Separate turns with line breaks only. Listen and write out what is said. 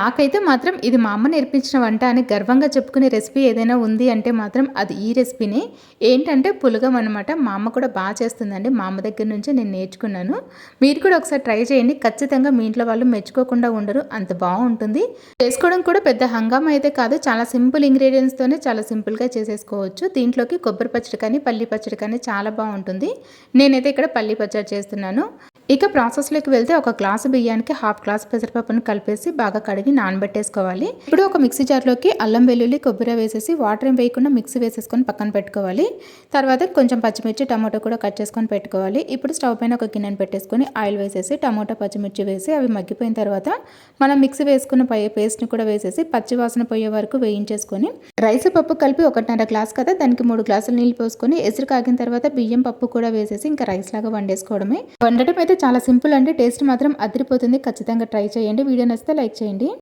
నాకైతే మాత్రం ఇది మా అమ్మ నేర్పించిన వంట అని గర్వంగా చెప్పుకునే రెసిపీ ఏదైనా ఉంది అంటే మాత్రం అది ఈ రెసిపీనే. ఏంటంటే పులగం అనమాట మా అమ్మ కూడా బాగా చేస్తుందండి. మా అమ్మ దగ్గర నుంచి నేను నేర్చుకున్నాను. మీరు కూడా ఒకసారి ట్రై చేయండి. ఖచ్చితంగా మీ ఇంట్లో వాళ్ళు మెచ్చుకోకుండా ఉండరు. అంత బాగుంటుంది. చేసుకోవడం కూడా పెద్ద హంగామా అయితే కాదు. చాలా సింపుల్ ఇంగ్రీడియంట్స్తోనే చాలా సింపుల్గా చేసేసుకోవచ్చు. దీంట్లోకి కొబ్బరి పచ్చడి కానీ పల్లి పచ్చడి కానీ చాలా బాగుంటుంది. నేనైతే ఇక్కడ పల్లి పచ్చడి చేస్తున్నాను. ఇక ప్రాసెస్లోకి వెళ్తే ఒక గ్లాసు బియ్యానికి హాఫ్ గ్లాస్ పెసరపప్పును కలిపేసి బాగా కడిగి నానబెట్టేసుకోవాలి. ఇప్పుడు ఒక మిక్సీ జార్లోకి అల్లం వెల్లుల్లి కొబ్బరి వేసేసి వాటర్ ఏం వేయకుండా మిక్సీ వేసేసుకొని పక్కన పెట్టుకోవాలి. తర్వాత కొంచెం పచ్చిమిర్చి టమాటో కూడా కట్ చేసుకొని పెట్టుకోవాలి. ఇప్పుడు స్టవ్ పైన ఒక గిన్నెను పెట్టేసుకొని ఆయిల్ వేసేసి టమాటో పచ్చిమిర్చి వేసి అవి మగ్గిపోయిన తర్వాత మనం మిక్సీ వేసుకున్న పై పేస్ట్ని కూడా వేసేసి పచ్చి వాసన పోయే వరకు వేయించేసుకొని రైస్ పప్పు కలిపి ఒకటిన్నర గ్లాస్ కదా దానికి మూడు గ్లాసులు నీళ్ళు పోసుకొని ఎసురు కాగిన తర్వాత బియ్యం పప్పు కూడా వేసేసి ఇంకా రైస్ లాగా వండేసుకోవడమే. వండటం అయితే చాలా సింపుల్ అండి టేస్ట్ మాత్రం అదిరిపోతుంది. ఖచ్చితంగా ట్రై చేయండి. వీడియో నచ్చితే లైక్ చేయండి.